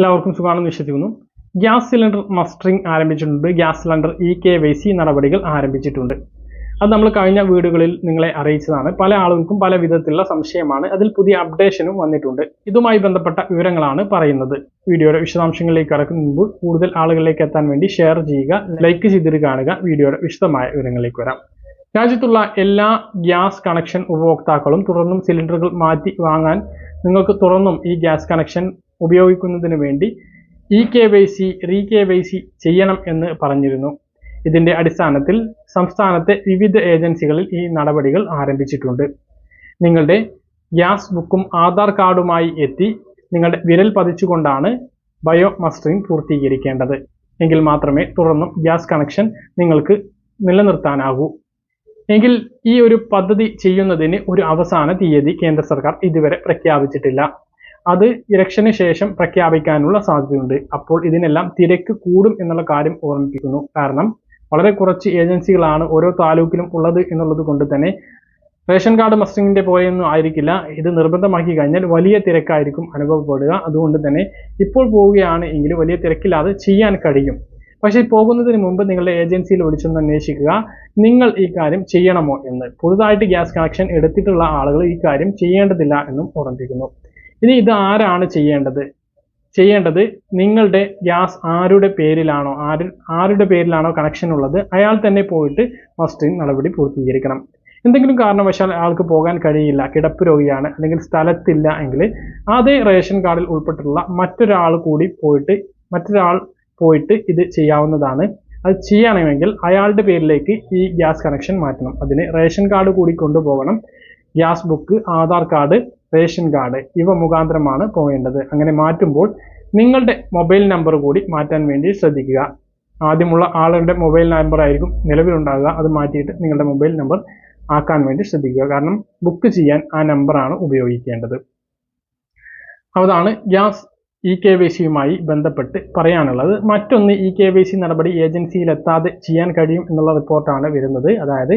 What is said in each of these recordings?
എല്ലാവർക്കും സുഖമാണെന്ന് വിശ്വസിക്കുന്നു. ഗ്യാസ് സിലിണ്ടർ മസ്റ്ററിംഗ് ആരംഭിച്ചിട്ടുണ്ട്. Gas cylinder E K Y C നടപടികൾ ആരംഭിച്ചിട്ടുണ്ട്. അത് നമ്മൾ കഴിഞ്ഞ വീടുകളിൽ നിങ്ങളെ അറിയിച്ചതാണ്. പല ആളുകൾക്കും പല വിധത്തിലുള്ള സംശയമാണ്. അതിൽ പുതിയ അപ്ഡേഷനും വന്നിട്ടുണ്ട്. ഇതുമായി ബന്ധപ്പെട്ട വിവരങ്ങളാണ് പറയുന്നത്. വീഡിയോയുടെ വിശദാംശങ്ങളിലേക്ക് കടക്കുന്ന മുമ്പ് കൂടുതൽ ആളുകളിലേക്ക് എത്താൻ വേണ്ടി ഷെയർ ചെയ്യുക ലൈക്ക് ചെയ്തിട്ട് കാണുക. വീഡിയോയുടെ വിശദമായ വിവരങ്ങളിലേക്ക് വരാം. രാജ്യത്തുള്ള എല്ലാ ഗ്യാസ് കണക്ഷൻ ഉപഭോക്താക്കളും തുടർന്നും സിലിണ്ടറുകൾ മാറ്റി വാങ്ങാൻ നിങ്ങൾക്ക് തുറന്നും ഈ ഗ്യാസ് കണക്ഷൻ ഉപയോഗിക്കുന്നതിന് വേണ്ടി E K Y C re K Y C ചെയ്യണം എന്ന് പറഞ്ഞിരുന്നു. ഇതിന്റെ അടിസ്ഥാനത്തിൽ സംസ്ഥാനത്തെ വിവിധ ഏജൻസികളിൽ ഈ നടപടികൾ ആരംഭിച്ചിട്ടുണ്ട്. നിങ്ങളുടെ ഗ്യാസ് ബുക്കും ആധാർ കാർഡുമായി എത്തി നിങ്ങളുടെ വിരൽ പതിച്ചുകൊണ്ടാണ് ബയോ മസ്റ്ററിംഗ് പൂർത്തീകരിക്കേണ്ടത്. എങ്കിൽ മാത്രമേ തുടർന്നും ഗ്യാസ് കണക്ഷൻ നിങ്ങൾക്ക് നിലനിർത്താനാകൂ. എങ്കിൽ ഈ ഒരു പദ്ധതി ചെയ്യുന്നതിന് ഒരു അവസാന തീയതി കേന്ദ്ര സർക്കാർ ഇതുവരെ പ്രഖ്യാപിച്ചിട്ടില്ല. അത് ഇലക്ഷന് ശേഷം പ്രഖ്യാപിക്കാനുള്ള സാധ്യതയുണ്ട്. അപ്പോൾ ഇതിനെല്ലാം തിരക്ക് കൂടും എന്നുള്ള കാര്യം ഓർമ്മിപ്പിക്കുന്നു. കാരണം വളരെ കുറച്ച് ഏജൻസികളാണ് ഓരോ താലൂക്കിലും ഉള്ളത് എന്നുള്ളത് കൊണ്ട് തന്നെ റേഷൻ കാർഡ് മസ്റ്ററിങ്ങിന്റെ പോലെയൊന്നും ആയിരിക്കില്ല. ഇത് നിർബന്ധമാക്കി കഴിഞ്ഞാൽ വലിയ തിരക്കായിരിക്കും അനുഭവപ്പെടുക. അതുകൊണ്ട് തന്നെ ഇപ്പോൾ പോവുകയാണ് എങ്കിലും വലിയ തിരക്കില്ലാതെ ചെയ്യാൻ കഴിയും. പക്ഷേ പോകുന്നതിന് മുമ്പ് നിങ്ങളുടെ ഏജൻസിയിൽ വിളിച്ചൊന്ന് അന്വേഷിക്കുക. നിങ്ങൾ ഈ കാര്യം ചെയ്യണമോ എന്ന്. പുതുതായിട്ട് ഗ്യാസ് കണക്ഷൻ എടുത്തിട്ടുള്ള ആളുകൾ ഈ കാര്യം ചെയ്യേണ്ടതില്ല എന്നും ഓർമ്മിപ്പിക്കുന്നു. ഇനി ഇത് ആരാണ് ചെയ്യേണ്ടത്? ചെയ്യേണ്ടത് നിങ്ങളുടെ ഗ്യാസ് ആരുടെ പേരിലാണോ ആര് ആരുടെ പേരിലാണോ കണക്ഷൻ ഉള്ളത് അയാൾ തന്നെ പോയിട്ട് ഫസ്റ്റ് നടപടി പൂർത്തീകരിക്കണം. എന്തെങ്കിലും കാരണവശാൽ ആൾക്ക് പോകാൻ കഴിയില്ല കിടപ്പ് രോഗിയാണ് അല്ലെങ്കിൽ സ്ഥലത്തില്ല എങ്കിൽ അതേ റേഷൻ കാർഡിൽ ഉൾപ്പെട്ടിട്ടുള്ള മറ്റൊരാൾ കൂടി പോയിട്ട് മറ്റൊരാൾ പോയിട്ട് ഇത് ചെയ്യാവുന്നതാണ്. അത് ചെയ്യണമെങ്കിൽ അയാളുടെ പേരിലേക്ക് ഈ ഗ്യാസ് കണക്ഷൻ മാറ്റണം. അതിന് റേഷൻ കാർഡ് കൂടി കൊണ്ടുപോകണം. Gas book Aadhaar card ration card ഇവ മുഖാന്തരമാണ് പോകേണ്ടത്. അങ്ങനെ മാറ്റുമ്പോൾ നിങ്ങളുടെ മൊബൈൽ നമ്പർ കൂടി മാറ്റാൻ വേണ്ടി ശ്രദ്ധിക്കുക. ആദ്യമുള്ള ആളുടെ മൊബൈൽ നമ്പർ ആയിരിക്കും നിലവിലുണ്ടാകുക അത് മാറ്റിയിട്ട് നിങ്ങളുടെ മൊബൈൽ നമ്പർ ആക്കാൻ വേണ്ടി ശ്രദ്ധിക്കുക. കാരണം ബുക്ക് ചെയ്യാൻ ആ നമ്പറാണ് ഉപയോഗിക്കേണ്ടത്. അതാണ് ഗ്യാസ് ഇ കെ വൈ സിയുമായി ബന്ധപ്പെട്ട് പറയാനുള്ളത്. മറ്റൊന്ന് ഇ കെ വൈ സി നടപടി ഏജൻസിയിൽ എത്താതെ ചെയ്യാൻ കഴിയും എന്നുള്ള റിപ്പോർട്ടാണ് വരുന്നത്. അതായത്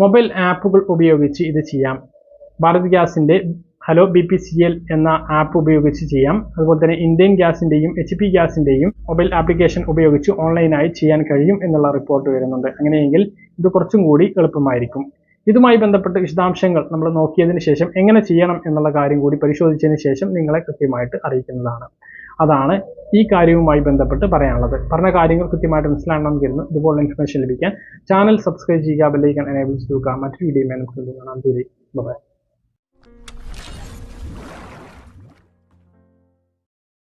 മൊബൈൽ ആപ്പുകൾ ഉപയോഗിച്ച് ഇത് ചെയ്യാം. ഭാരത് ഗ്യാസിന്റെ hello B P C L എന്ന ആപ്പ് ഉപയോഗിച്ച് ചെയ്യാം. അതുപോലെ തന്നെ ഇന്ത്യൻ ഗ്യാസിന്റെയും എച്ച് പി ഗ്യാസിന്റെയും മൊബൈൽ ആപ്ലിക്കേഷൻ ഉപയോഗിച്ച് ഓൺലൈനായി ചെയ്യാൻ കഴിയും എന്നുള്ള റിപ്പോർട്ട് വരുന്നുണ്ട്. അങ്ങനെയെങ്കിൽ ഇത് കുറച്ചും കൂടി എളുപ്പമായിരിക്കും. ഇതുമായി ബന്ധപ്പെട്ട് വിശദാംശങ്ങൾ നമ്മൾ നോക്കിയതിന് ശേഷം എങ്ങനെ ചെയ്യണം എന്നുള്ള കാര്യം കൂടി പരിശോധിച്ചതിന് ശേഷം നിങ്ങളെ കൃത്യമായിട്ട് അറിയിക്കുന്നതാണ്. അതാണ് ഈ കാര്യവുമായി ബന്ധപ്പെട്ട് പറയാനുള്ളത്. പറഞ്ഞ കാര്യങ്ങൾ കൃത്യമായിട്ട് മനസ്സിലാകണം കരുതുന്നു. ഇതുപോലുള്ള ഇൻഫർമേഷൻ ലഭിക്കാൻ ചാനൽ സബ്സ്ക്രൈബ് ചെയ്യുക ബെല്ലൈക്കൺ എനേബിൾ ചെയ്യുക. മറ്റൊരു വീഡിയോ നമുക്ക് കാണാം. ദൂരെ ബൈ